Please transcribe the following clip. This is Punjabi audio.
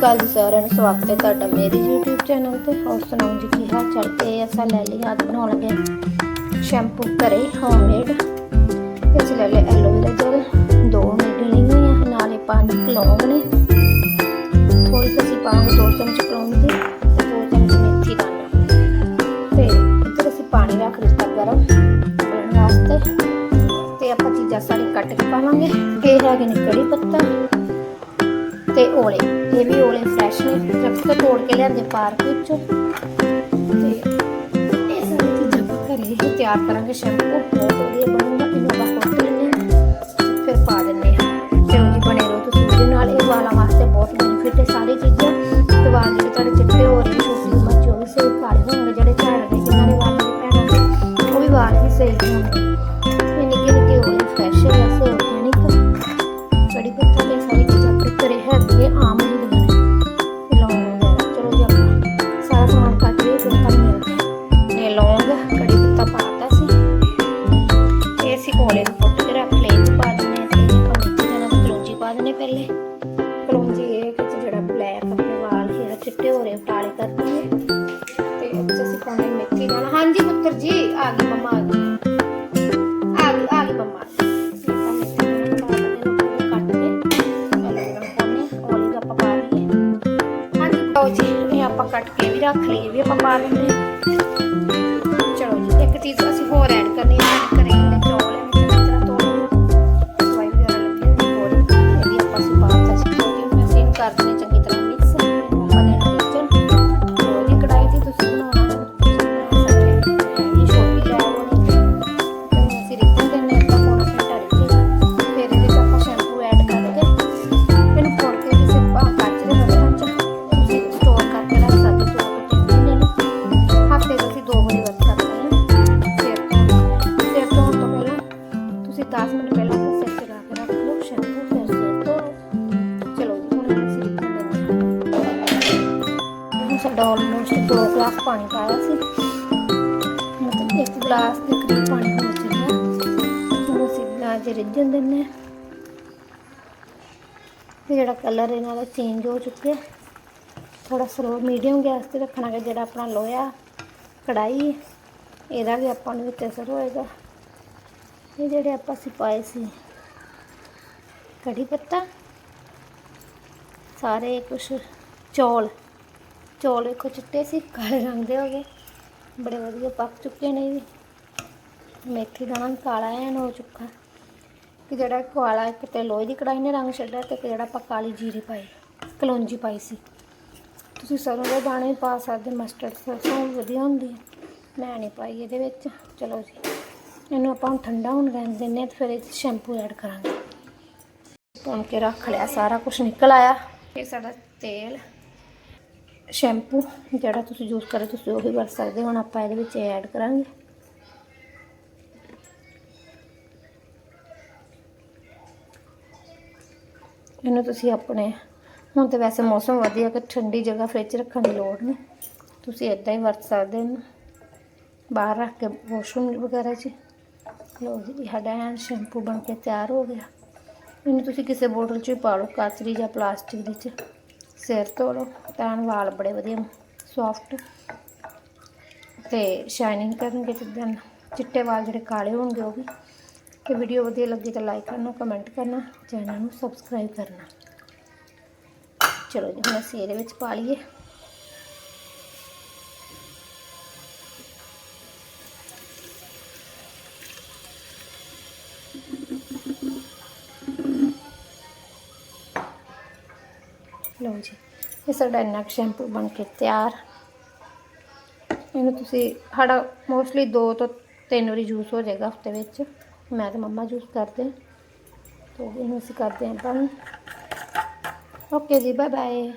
ਅਕਾਲ ਜੀ ਸਾਰਿਆਂ ਨੂੰ, ਸਵਾਗਤ ਹੈ ਤੁਹਾਡਾ ਮੇਰੇ YouTube ਚੈਨਲ ਤੇ। ਹੋਰ ਸੁਣਾਓ ਜੀ, ਕੀ ਹਾਲ ਚਾਲ? ਤੇ ਅਸਾਂ ਲੈ ਲਈ ਅੱਜ ਬਣਾਉਣ ਲੱਗੇ ਸ਼ੈਂਪੂ ਘਰੇ ਹੋਮਮੇਡ ਤੇ ਅਸੀਂ ਲੈ ਲਿਆ ਐਲੋਵੇਰਾ ਜੈਲ ਦੋ ਨੀਡਲ ਲਈਆਂ ਹੈ ਨਾਲੇ ਪੰਜ ਕਲੌਂਗ ਨੇ। ਥੋੜੀ ਜਿਹੀ ਅਸੀਂ ਪਾਵਾਂਗੇ ਦੋ ਚਮਚ ਕਲੌਂਗ ਦੀ ਤੇ ਦੋ ਚਮਚ ਮੇਥੀ ਦਾਣਾ ਤੇ ਇੱਧਰ ਅਸੀਂ ਪਾਣੀ ਰੱਖ ਦਿੱਤਾ ਗਰਮ ਕਰਨ ਵਾਸਤੇ। ਤੇ ਆਪਾਂ ਚੀਜ਼ਾਂ ਸਾਰੀ ਕੱਟ ਕੇ ਪਾਵਾਂਗੇ। ਇਹ ਹੈਗੇ ਨੇ ਕੜੀ ਪੱਤਾ। ਤੇ ਓਲੇ ਇਹ ਵੀ ਓਲੇ ਫਰੈਸ਼ ਨੇ ਰੱਖ ਤੋਂ ਤੋੜ ਕੇ ਲਿਆਂਦੇ ਪਾਰਕ ਵਿੱਚੋਂ। ਤੇ ਇਹ ਸਾਰੀ ਚੀਜ਼ਾਂ ਆਪਾਂ ਘਰੇ ਹੀ ਤਿਆਰ ਕਰਾਂਗੇ ਸ਼ੈਂਪੂ ਬਹੁਤ ਵਧੀਆ ਬਣੂਗਾ, ਇਹਨੂੰ ਆਪਾਂ ਕੁੱਟ ਲੈਂਦੇ ਫਿਰ ਪਾ ਦਿੰਦੇ ਹਾਂ। ਚਲੋ ਜੀ, ਬਣੇ ਰਹੋ ਤੁਸੀਂ ਉਹਦੇ ਨਾਲ, ਇਹ ਵਾਲਾਂ ਵਾਸਤੇ ਬਹੁਤ ਬੈਨੀਫਿਟ ਹੈ ਸਾਰੀ ਚੀਜ਼ਾਂ। ਤੇ ਵਾਲ ਜਿਹੜੇ ਤੁਹਾਡੇ ਚਿੱਟੇ ਹੋ ਰਹੇ ਛੋਟੀ ਉਮਰ ਵੀ ਸਹੀ ਕਾਲੇ ਹੋਣਗੇ, ਜਿਹੜੇ ਝੜ ਰਹੇ ਜਿਨ੍ਹਾਂ ਦੇ ਵਾਲ ਦੇ ਭੈਣਾਂ ਉਹ ਵੀ ਵਾਲ ਵੀ ਸਹੀ ਹੋਣਗੇ। ਚਿੱਟੇ ਹੋ ਰਹੇ ਕਾਲੇ ਤੇ ਇਹ 'ਚ ਅਸੀਂ ਮੇਥੀ ਨਾਲ। ਹਾਂਜੀ ਪੁੱਤਰ ਜੀ, ਆ ਗਈ ਮਮਾ, ਆ ਗਈ। ਆ ਗਈ ਆ ਗਈ ਮੰਮਾ। ਪਾ ਆਪਾਂ ਕੱਟ ਕੇ ਵੀ ਰੱਖ ਲਈਏ, ਵੀ ਆਪਾਂ ਪਾ ਲੈਂਦੇ ਚਲੋ ਜੀ, ਇੱਕ ਚੀਜ਼ ਅਸੀਂ ਹੋਰ ਐਡ ਕਰਨੀ ਹੈ ਸਾਡੇ ਸਾਡਾ ਆਲਮੋਸਟ 2 ਗਲਾਸ ਪਾਣੀ ਪਾਇਆ ਸੀ। ਮਤਲਬ ਇੱਕ ਗਲਾਸ ਦੇ ਕਰੀਬ ਪਾਣੀ ਹੋ। ਚੁੱਕਿਆ ਹੁਣ ਅਸੀਂ ਗਲਾਸ ਰਿੱਝਣ ਦਿੰਦੇ ਹਾਂ। ਤੇ ਜਿਹੜਾ ਕਲਰ ਇਹਨਾਂ ਦਾ ਚੇਂਜ ਹੋ ਚੁੱਕਿਆ ਥੋੜਾ ਸਲੋ ਮੀਡੀਅਮ ਗੈਸ ਤੇ ਰੱਖਣਾ ਕਿ ਜਿਹੜਾ ਆਪਣਾ ਲੋਹਾ ਕੜਾਈ ਇਹਦਾ ਵੀ ਆਪਾਂ ਨੂੰ ਵਿੱਚ ਅਸਰ ਹੋਏਗਾ। ਇਹ ਜਿਹੜੇ ਆਪਾਂ ਸਿਪਾਏ ਸੀ, ਕੜੀ ਪੱਤਾ, ਸਾਰੇ ਕੁਛ ਚੌਲ। ਚੌਲ ਵੇਖੋ ਚਿੱਟੇ ਸੀ, ਕਾਲੇ ਰੰਗ ਦੇ ਹੋ ਗਏ। ਬੜੇ ਵਧੀਆ ਪੱਕ ਚੁੱਕੇ ਨੇ ਇਹ ਵੀ ਮੇਥੀ ਦਾਣਾ ਵੀ ਕਾਲਾ ਐਨ ਹੋ ਚੁੱਕਾ। ਕਿ ਜਿਹੜਾ ਕਾਲਾ ਇੱਕ ਤੇ ਲੋਹੇ ਦੀ ਕੜਾਈ ਨੇ ਰੰਗ ਛੱਡਿਆ ਤੇ ਇੱਕ ਜਿਹੜਾ ਆਪਾਂ ਕਾਲੀ ਜੀਰੀ ਪਾਈ, ਕਲੌਂਜੀ ਪਾਈ ਸੀ। ਤੁਸੀਂ ਸਰੋਂ ਦੇ ਦਾਣੇ ਵੀ ਪਾ ਸਕਦੇ ਮਸਟਰਡ ਸਰਸੋਂ ਵਧੀਆ ਹੁੰਦੀ ਹੈ ਮੈਂ ਨਹੀਂ ਪਾਈ ਇਹਦੇ ਵਿੱਚ। ਚਲੋ ਜੀ, ਇਹਨੂੰ ਆਪਾਂ ਹੁਣ ਠੰਡਾ ਹੋਣ ਰਹਿਣ ਦਿੰਦੇ ਹਾਂ ਤੇ ਫਿਰ ਇਹ 'ਚ ਸ਼ੈਂਪੂ ਐਡ ਕਰਾਂਗੇ। ਭੁੰਨ ਕੇ ਰੱਖ ਲਿਆ, ਸਾਰਾ ਕੁਝ ਨਿਕਲ ਆਇਆ। ਇਹ ਸਾਡਾ ਤੇਲ ਸ਼ੈਂਪੂ ਜਿਹੜਾ ਤੁਸੀਂ ਯੂਜ਼ ਕਰੇ ਤੁਸੀਂ ਉਹੀ ਵਰਤ ਸਕਦੇ ਹੁਣ ਆਪਾਂ ਇਹਦੇ ਵਿੱਚ ਐਡ ਕਰਾਂਗੇ। ਇਹਨੂੰ ਤੁਸੀਂ ਆਪਣੇ, ਹੁਣ ਤੇ ਵੈਸੇ ਮੌਸਮ ਵਧੀਆ ਕਿ ਠੰਡੀ ਜਗ੍ਹਾ ਫ੍ਰਿਜ ਰੱਖਣ ਦੀ ਲੋੜ ਨਹੀਂ। ਤੁਸੀਂ ਇਦਾਂ ਹੀ ਵਰਤ ਸਕਦੇ ਹੋ ਇਹਨੂੰ। ਬਾਹਰ ਰੱਖ ਕੇ ਵਾਸ਼ਰੂਮ ਵਗੈਰਾ 'ਚ। ਲਓ ਜੀ ਸਾਡਾ ਹੈਂਡ ਸ਼ੈਂਪੂ ਬਣ ਕੇ ਤਿਆਰ ਹੋ ਗਿਆ। ਇਹਨੂੰ ਤੁਸੀਂ ਕਿਸੇ ਬੋਤਲ 'ਚ ਵੀ ਪਾ ਲਓ, ਕਾਚਰੀ ਜਾਂ ਪਲਾਸਟਿਕ ਦੀ 'ਚ। ਸਿਰ ਧੋ ਲਓ ਤਾਂ ਵਾਲ ਬੜੇ ਵਧੀਆ ਸੌਫਟ ਤੇ ਸ਼ਾਈਨਿੰਗ ਕਰਨਗੇ ਜਿੱਦਾਂ ਚਿੱਟੇ ਵਾਲ ਜਿਹੜੇ ਕਾਲੇ ਹੋਣਗੇ ਉਹ ਵੀ। ਤੇ ਵੀਡੀਓ ਵਧੀਆ ਲੱਗੀ ਤਾਂ ਲਾਈਕ ਕਰਨਾ ਕਮੈਂਟ ਕਰਨਾ ਚੈਨਲ ਨੂੰ ਸਬਸਕ੍ਰਾਈਬ ਕਰਨਾ। ਚਲੋ ਜੀ, ਹੁਣ ਅਸੀਂ ਇਹਦੇ ਵਿੱਚ ਪਾ ਲਈਏ। ਲਓ ਜੀ, ਇਹ ਸਾਡਾ ਇੰਨਾ ਕੁ ਸ਼ੈਂਪੂ ਬਣ ਕੇ ਤਿਆਰ। ਇਹਨੂੰ ਤੁਸੀਂ ਸਾਡਾ ਮੋਸਟਲੀ ਦੋ ਤੋਂ ਤਿੰਨ ਵਾਰੀ ਯੂਜ਼ ਹੋ ਜਾਏਗਾ ਹਫ਼ਤੇ ਵਿੱਚ। ਮੈਂ ਤੇ ਮੰਮਾ ਯੂਜ਼ ਕਰਦੇ ਹਾਂ। ਇਹਨੂੰ ਅਸੀਂ ਕਰਦੇ ਹਾਂ ਬੰਦ। ਓਕੇ ਜੀ ਬਾਏ ਬਾਏ